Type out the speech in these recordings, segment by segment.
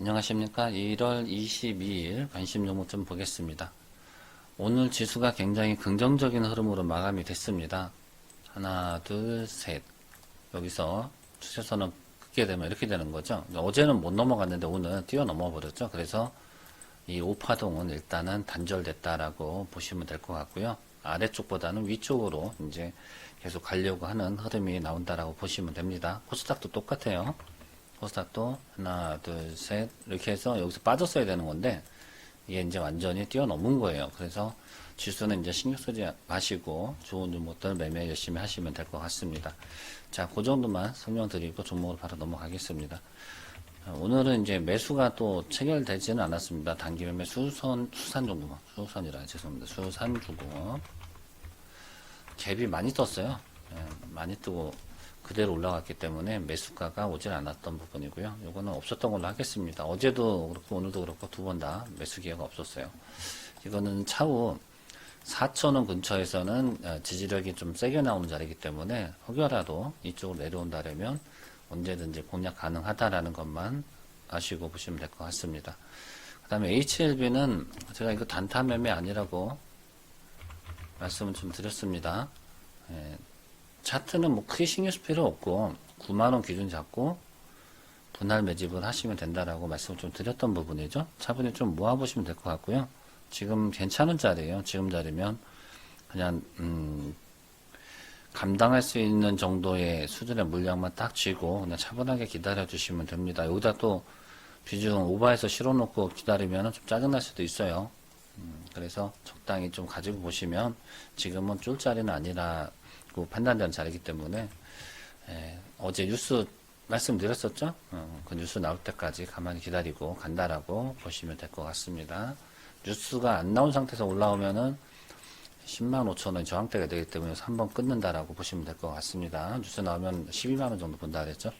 안녕하십니까. 1월 22일 관심 종목 좀 보겠습니다. 오늘 지수가 굉장히 긍정적인 흐름으로 마감이 됐습니다. 하나, 둘, 셋. 여기서 추세선은 긋게 되면 이렇게 되는 거죠. 어제는 못 넘어갔는데 오늘 뛰어넘어 버렸죠. 그래서 이 오파동은 일단은 단절됐다라고 보시면 될 것 같고요. 아래쪽보다는 위쪽으로 이제 계속 가려고 하는 흐름이 나온다라고 보시면 됩니다. 코스닥도 똑같아요. 코스닥도 하나, 둘, 셋 이렇게 해서 여기서 빠졌어야 되는 건데 이게 이제 완전히 뛰어넘은 거예요. 그래서 지수는 이제 신경 쓰지 마시고 좋은 종목들 매매 열심히 하시면 될 것 같습니다. 자, 그 정도만 설명드리고 종목으로 바로 넘어가겠습니다. 자, 오늘은 이제 매수가 또 체결되지는 않았습니다. 단기 매매 수선, 수산중공업, 수선이라 죄송합니다. 수산중공업. 갭이 많이 떴어요. 예, 많이 뜨고 그대로 올라갔기 때문에 매수가가 오질 않았던 부분이고요. 이거는 없었던 걸로 하겠습니다. 어제도 그렇고 오늘도 그렇고 두 번 다 매수 기회가 없었어요. 이거는 차후 4천원 근처에서는 어, 지지력이 좀 세게 나오는 자리이기 때문에 혹여라도 이쪽으로 내려온다면 언제든지 공략 가능하다라는 것만 아시고 보시면 될 것 같습니다. 그 다음에 HLB는 제가 이거 단타 매매 아니라고 말씀을 좀 드렸습니다. 예, 차트는 뭐 크게 신경 쓸 필요 없고 9만원 기준 잡고 분할 매집을 하시면 된다라고 말씀을 좀 드렸던 부분이죠. 차분히 좀 모아보시면 될 것 같고요. 지금 괜찮은 자리예요. 지금 자리면 그냥 음, 감당할 수 있는 정도의 수준의 물량만 딱 쥐고 그냥 차분하게 기다려 주시면 됩니다. 여기다 또 비중 오버해서 실어놓고 기다리면 좀 짜증날 수도 있어요. 음, 그래서 적당히 좀 가지고 보시면 지금은 쫄 자리는 아니라 고 판단되는 자리이기 때문에 에, 어제 뉴스 말씀드렸었죠? 어, 그 뉴스 나올 때까지 가만히 기다리고 간다라고 보시면 될 것 같습니다. 뉴스가 안 나온 상태에서 올라오면은 10만 5천 원 저항대가 되기 때문에 한번 끊는다라고 보시면 될 것 같습니다. 뉴스 나오면 12만 원 정도 본다 그랬죠?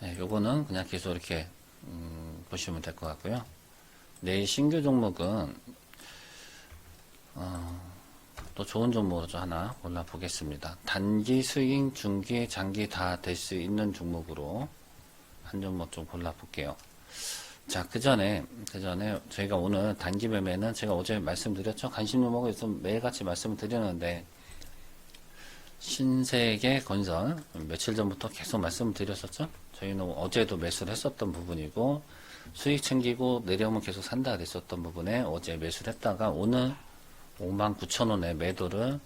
네, 요거는 그냥 계속 이렇게 음, 보시면 될 것 같고요. 내일 신규 종목은 어, 또 좋은 종목으로 좀 하나 골라보겠습니다. 단기, 스윙, 중기, 장기 다 될 수 있는 종목으로 한 종목 좀 골라볼게요. 자, 그 전에, 그 전에 저희가 오늘 단기 매매는 제가 어제 말씀드렸죠. 관심 종목을 좀 매일같이 말씀을 드렸는데, 신세계 건설, 며칠 전부터 계속 말씀을 드렸었죠. 저희는 어제도 매수를 했었던 부분이고, 수익 챙기고 내려오면 계속 산다 그랬었던 부분에 어제 매수를 했다가 오늘 59,000원에 매도를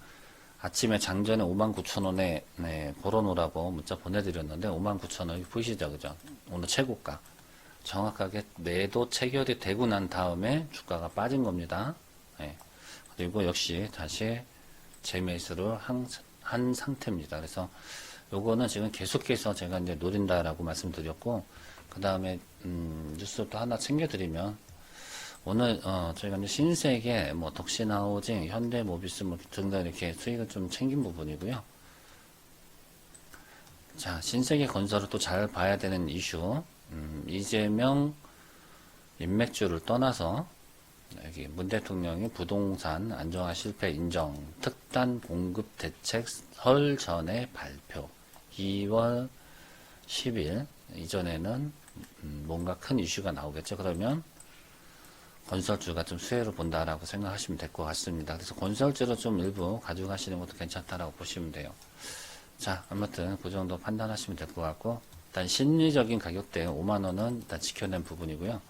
아침에 장전에 59,000원에 네, 걸어놓으라고 문자 보내드렸는데 59,000원이 보이시죠 그죠? 오늘 최고가. 정확하게 매도 체결이 되고 난 다음에 주가가 빠진 겁니다. 네. 그리고 역시 다시 재매수를 한, 한 상태입니다. 그래서 요거는 지금 계속해서 제가 이제 노린다라고 말씀드렸고 그 다음에 음, 뉴스 또 하나 챙겨드리면 오늘 어, 저희가 이제 신세계, 뭐 덕신하우징, 현대모비스 뭐 등등 이렇게 수익을 좀 챙긴 부분이고요. 자, 신세계 건설을 또 잘 봐야 되는 이슈. 음, 이재명 인맥주를 떠나서 여기 문 대통령이 부동산 안정화 실패 인정 특단 공급 대책 설 전에 발표 2월 10일 이전에는 음, 뭔가 큰 이슈가 나오겠죠. 그러면 건설주가 좀 수혜를 본다라고 생각하시면 될 것 같습니다. 그래서 건설주로 좀 일부 가지고 가시는 것도 괜찮다라고 보시면 돼요. 자, 아무튼 그 정도 판단하시면 될 것 같고, 일단 심리적인 가격대 5만원은 일단 지켜낸 부분이고요.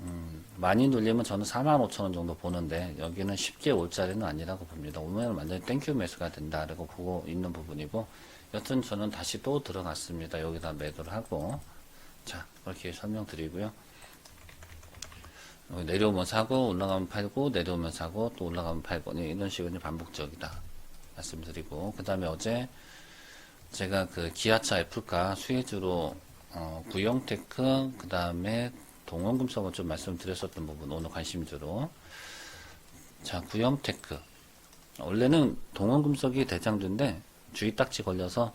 음, 많이 눌리면 저는 4만 5천원 정도 보는데, 여기는 쉽게 올 자리는 아니라고 봅니다. 오면 완전히 땡큐 매수가 된다라고 보고 있는 부분이고, 여튼 저는 다시 또 들어갔습니다. 여기다 매도를 하고, 자, 그렇게 설명드리고요. 어, 내려오면 사고 올라가면 팔고 내려오면 사고 또 올라가면 팔고 네, 이런 식으로 반복적이다. 말씀드리고. 그 다음에 어제 제가 그 기아차 애플카 수혜주로 어, 구형테크 그 다음에 동원금속을 좀 말씀드렸었던 부분 오늘 관심주로. 자 구형테크. 원래는 동원금속이 대장주인데 주의 딱지 걸려서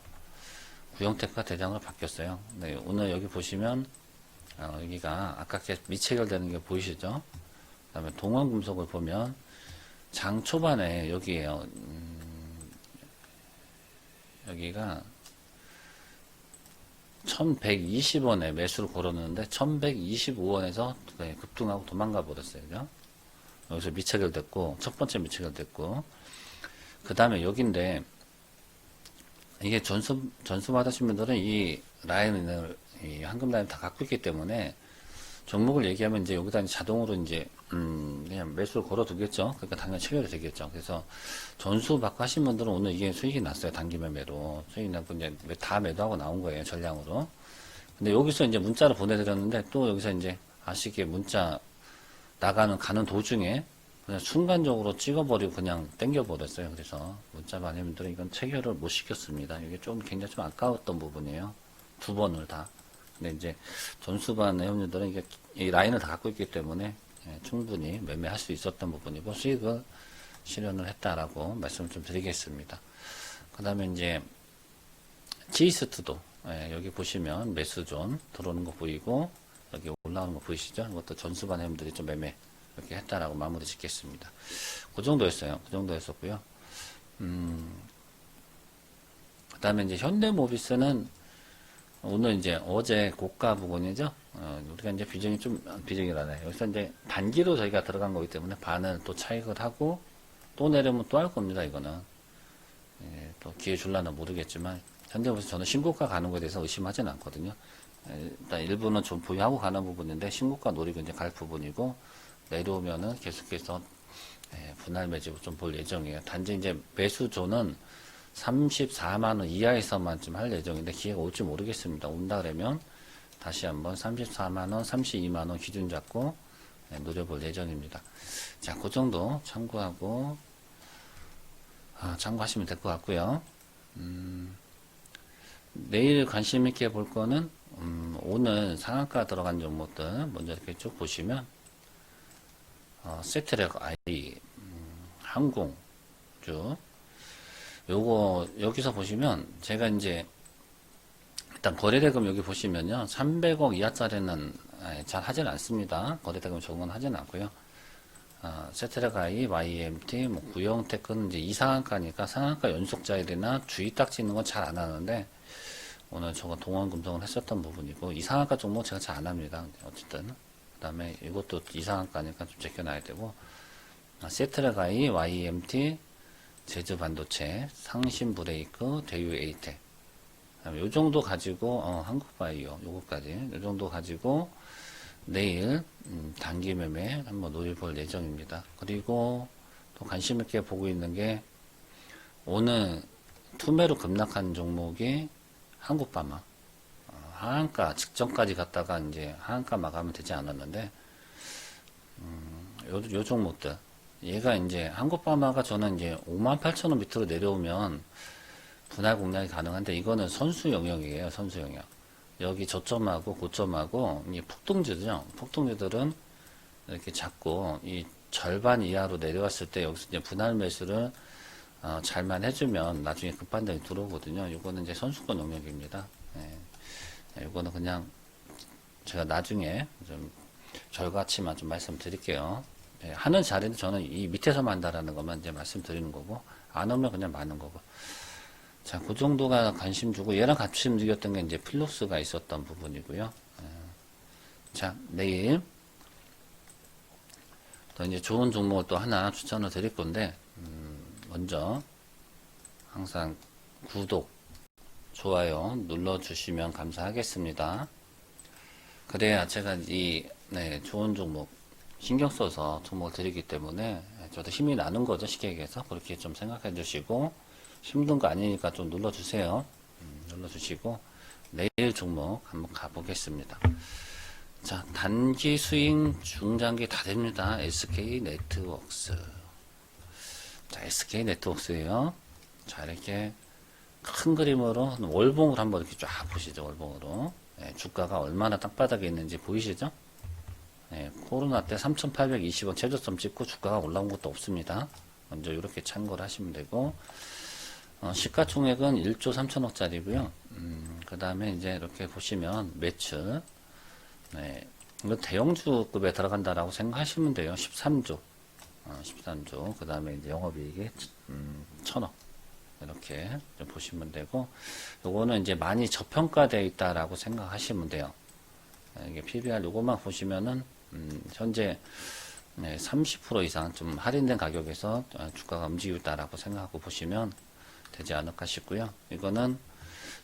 구형테크가 대장으로 바뀌었어요. 네, 오늘 여기 보시면 어, 여기가 아깝게 미체결되는 게 보이시죠? 그 다음에 동원금속을 보면 장 초반에 여기에요. 음, 여기가 1120원에 매수를 걸었는데 1125원에서 급등하고 도망가 버렸어요. 그죠? 여기서 미체결 됐고 첫 번째 미체결 됐고 그 다음에 여기인데 이게 전수 전수 받으신 분들은 이 라인을 이 황금 라인 다 갖고 있기 때문에 종목을 얘기하면 이제 여기다 자동으로 이제 음 그냥 매수를 걸어 두겠죠. 그러니까 당연히 체결이 되겠죠. 그래서 전수 받고 하신 분들은 오늘 이게 수익이 났어요. 단기 매매로 수익이 나고 이제 다 매도하고 나온 거예요. 전량으로. 근데 여기서 이제 문자를 보내드렸는데 또 여기서 이제 아시게 문자 나가는 가는 도중에 그냥 순간적으로 찍어버리고 그냥 땡겨버렸어요. 그래서 문자 많이분들은 이건 체결을 못 시켰습니다. 이게 좀 굉장히 좀 아까웠던 부분이에요. 두 번을 다. 근데 이제 전수반 회원님들은 이게 이 라인을 다 갖고 있기 때문에 예, 충분히 매매할 수 있었던 부분이고 수익을 실현을 했다라고 말씀을 좀 드리겠습니다. 그 다음에 이제 지이스트도 예, 여기 보시면 매수존 들어오는 거 보이고 여기 올라오는 거 보이시죠? 이것도 전수반 회원들이 좀 매매 이렇게 했다라고 마무리 짓겠습니다. 그 정도였어요. 그 정도였었고요. 음, 그 다음에 이제 현대모비스는 오늘 이제 어제 고가 부분이죠. 어, 우리가 이제 비중이 좀 비중이라네. 여기서 이제 단기로 저희가 들어간 거기 때문에 반을 또 차익을 하고 또 내려면 또 할 겁니다. 이거는 예, 또 기회 줄라나 모르겠지만 현대모비스 저는 신고가 가는 거에 대해서 의심하지는 않거든요. 예, 일단 일부는 좀 보유하고 가는 부분인데 신고가 노리고 이제 갈 부분이고 내려오면은 계속해서 예, 분할 매집을 좀 볼 예정이에요. 단지 이제 매수조는 34만원 이하에서만 좀 할 예정인데 기회가 올지 모르겠습니다. 온다 그러면 다시 한번 34만원, 32만원 기준 잡고 네, 노려볼 예정입니다. 자, 그 정도 참고하고, 아, 참고하시면 될 것 같고요. 음, 내일 관심 있게 볼 거는, 음, 오늘 상한가 들어간 종목들 먼저 이렇게 쭉 보시면, 어, 세트렉 아이, 음, 항공 쭉 요거 여기서 보시면 제가 이제 일단 거래대금 여기 보시면요. 300억 이하짜리는 아, 잘 하진 않습니다. 거래대금 적은 하진 않고요. 아, 세트레가이, YMT, 뭐 구형테크는 이제 이상한가니까 상한가 연속자일이나 주의 딱 짓는 건 잘 안 하는데 오늘 저거 동원금성을 했었던 부분이고 이상한가 종목 제가 잘 안 합니다. 어쨌든. 그 다음에 이것도 이상한가니까 좀 제껴놔야 되고. 아, 세트레가이, YMT 제주 반도체, 상신 브레이크, 대유 에이텍. 요 정도 가지고, 어, 한국 바이오, 요거까지. 요 정도 가지고, 내일, 음, 단기 매매 한번 노려볼 예정입니다. 그리고 또 관심 있게 보고 있는 게, 오늘 투매로 급락한 종목이 한국바마. 어, 하한가 직전까지 갔다가 이제 하한가 마감이 되지 않았는데, 음, 요, 요 종목들. 얘가 이제 한국바마가 저는 이제 58,000원 밑으로 내려오면 분할 공략이 가능한데 이거는 선수 영역이에요. 선수 영역. 여기 저점하고 고점하고 이 폭등주죠. 폭등주들은 이렇게 잡고 이 절반 이하로 내려왔을 때 여기서 이제 분할 매수를 어, 잘만 해주면 나중에 급반등이 들어오거든요. 이거는 이제 선수권 영역입니다. 예. 이거는 그냥 제가 나중에 좀 결과치만 좀 말씀드릴게요. 예, 하는 자리는 저는 이 밑에서만 한다라는 것만 이제 말씀드리는 거고, 안 오면 그냥 많은 거고. 자, 그 정도가 관심 주고, 얘랑 같이 움직였던 게 이제 필로스가 있었던 부분이고요. 예. 자, 내일, 또 이제 좋은 종목을 또 하나 추천을 드릴 건데, 음, 먼저, 항상 구독, 좋아요 눌러주시면 감사하겠습니다. 그래야 제가 이, 네, 좋은 종목, 신경 써서 종목을 드리기 때문에 저도 힘이 나는 거죠 쉽게 얘기해서. 그렇게 좀 생각해 주시고 힘든 거 아니니까 좀 눌러 주세요. 음, 눌러 주시고 내일 종목 한번 가보겠습니다. 자 단기 스윙 중장기 다 됩니다. SK 네트웍스. 자 SK 네트웍스에요. 자 이렇게 큰 그림으로 월봉을 한번 이렇게 쫙 보시죠 월봉으로. 네, 주가가 얼마나 땅바닥에 있는지 보이시죠 예, 코로나 때 3,820원 최저점 찍고 주가가 올라온 것도 없습니다. 먼저 이렇게 참고를 하시면 되고, 어, 시가총액은 1조 3천억짜리고요. 음, 그 다음에 이제 이렇게 보시면 매출, 네, 이거 대형주급에 들어간다라고 생각하시면 돼요. 13조, 어, 13조. 그 다음에 이제 영업이익이 음, 1천억. 이렇게 좀 보시면 되고, 요거는 이제 많이 저평가되어 있다라고 생각하시면 돼요. 예, 이게 PBR 요것만 보시면은, 음, 현재 네, 30% 이상 좀 할인된 가격에서 어, 주가가 움직이고 있다라고 생각하고 보시면 되지 않을까 싶고요. 이거는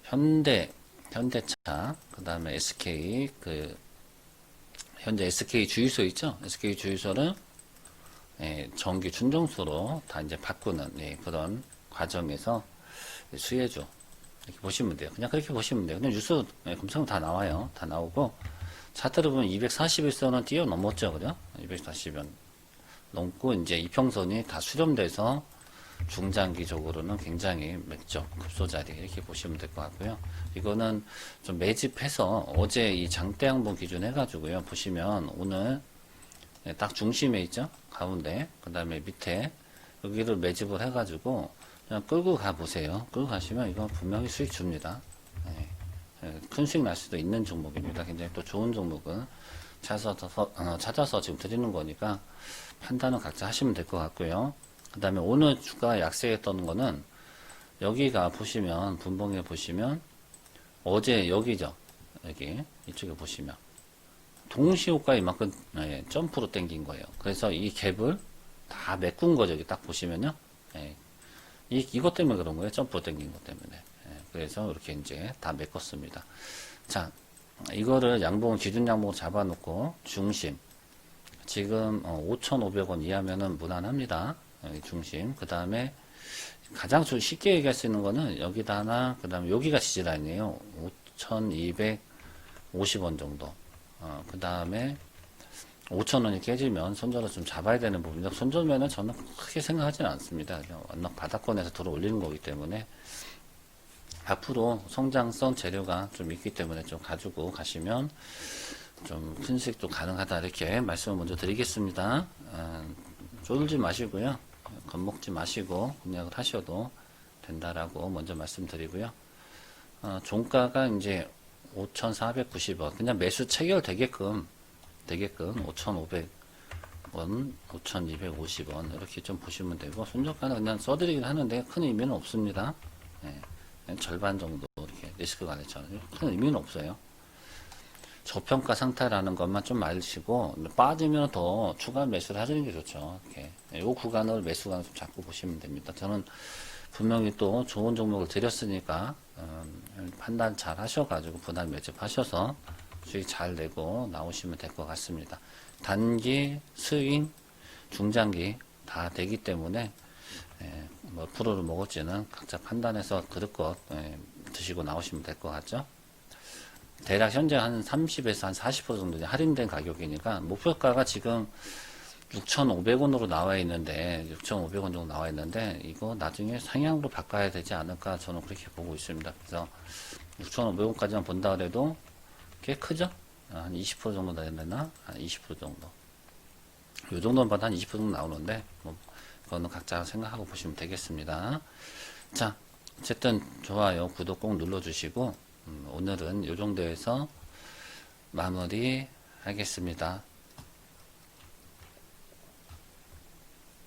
현대, 현대차, 그 다음에 SK, 그, 현재 SK 주유소 있죠? SK 주유소를 예, 전기 충전소로 다 이제 바꾸는 예, 그런 과정에서 수혜주 이렇게 보시면 돼요. 그냥 그렇게 보시면 돼요. 그냥 뉴스 예, 검색하면 다 나와요. 다 나오고 차트를 보면 241선은 뛰어넘었죠, 그죠? 240원 넘고 이제 이평선이 다 수렴돼서 중장기적으로는 굉장히 맥적 급소 자리 이렇게 보시면 될 것 같고요. 이거는 좀 매집해서 어제 이 장대 양봉 기준 해가지고요. 보시면 오늘 네, 딱 중심에 있죠? 가운데. 그 다음에 밑에 여기를 매집을 해가지고 그냥 끌고 가 보세요. 끌고 가시면 이건 분명히 수익 줍니다. 네. 네, 큰 수익 날 수도 있는 종목입니다. 굉장히 또 좋은 종목은 찾아서, 어, 찾아서 지금 드리는 거니까 판단은 각자 하시면 될 것 같고요. 그 다음에 오늘 주가 약세했던 거는 여기가 보시면 분봉에 보시면 어제 여기죠. 여기 이쪽에 보시면 동시호가 이만큼 예, 점프로 땡긴 거예요. 그래서 이 갭을 다 메꾼 거죠. 여기 딱 보시면요. 예, 이, 이것 때문에 그런 거예요. 점프로 땡긴 것 때문에. 예, 그래서 이렇게 이제 다 메꿨습니다. 자, 이거를 양봉, 기준 양봉 잡아놓고 중심. 지금 어, 5,500원 이하면은 무난합니다. 중심. 그 다음에 가장 좀 쉽게 얘기할 수 있는 거는 여기다 하나, 그 다음에 여기가 지지라인이에요. 5,250원 정도. 어, 그 다음에 5천원이 깨지면 손절을 좀 잡아야 되는 부분인데 손절면은 저는 크게 생각하지는 않습니다. 그냥 바닥권에서 들어 올리는 거기 때문에 앞으로 성장성 재료가 좀 있기 때문에 좀 가지고 가시면 좀 큰 수익도 가능하다 이렇게 말씀을 먼저 드리겠습니다. 어, 쫄지 마시고요. 겁먹지 마시고 공략을 하셔도 된다라고 먼저 말씀드리고요. 어, 종가가 이제 5,490원. 그냥 매수 체결되게끔, 되게끔 5,500원, 5,250원. 이렇게 좀 보시면 되고, 손절가는 그냥 써드리긴 하는데 큰 의미는 없습니다. 예, 그냥 절반 정도 이렇게 리스크 관리처럼. 큰 의미는 없어요. 저평가 상태라는 것만 좀 알시고, 빠지면 더 추가 매수를 하시는 게 좋죠. 이렇게. 이 구간을 매수 구간 좀 잡고 보시면 됩니다. 저는 분명히 또 좋은 종목을 드렸으니까 음, 판단 잘 하셔가지고 분할 매집하셔서 수익 잘 내고 나오시면 될 것 같습니다. 단기, 스윙, 중장기 다 되기 때문에 예, 뭐 프로를 먹을지는 각자 판단해서 그릇 것 예, 드시고 나오시면 될 것 같죠. 대략 현재 한 30에서 한 40% 정도 할인된 가격이니까 목표가가 지금 6,500원으로 나와 있는데 6,500원 정도 나와 있는데 이거 나중에 상향으로 바꿔야 되지 않을까 저는 그렇게 보고 있습니다. 그래서 6,500원까지만 본다 그래도 꽤 크죠? 한 20% 정도 되나? 한 20% 정도. 요 정도는 봐도 한 20% 정도 나오는데 뭐 그거는 각자 생각하고 보시면 되겠습니다. 자, 어쨌든 좋아요, 구독 꼭 눌러주시고 음, 오늘은 요 정도에서 마무리 하겠습니다.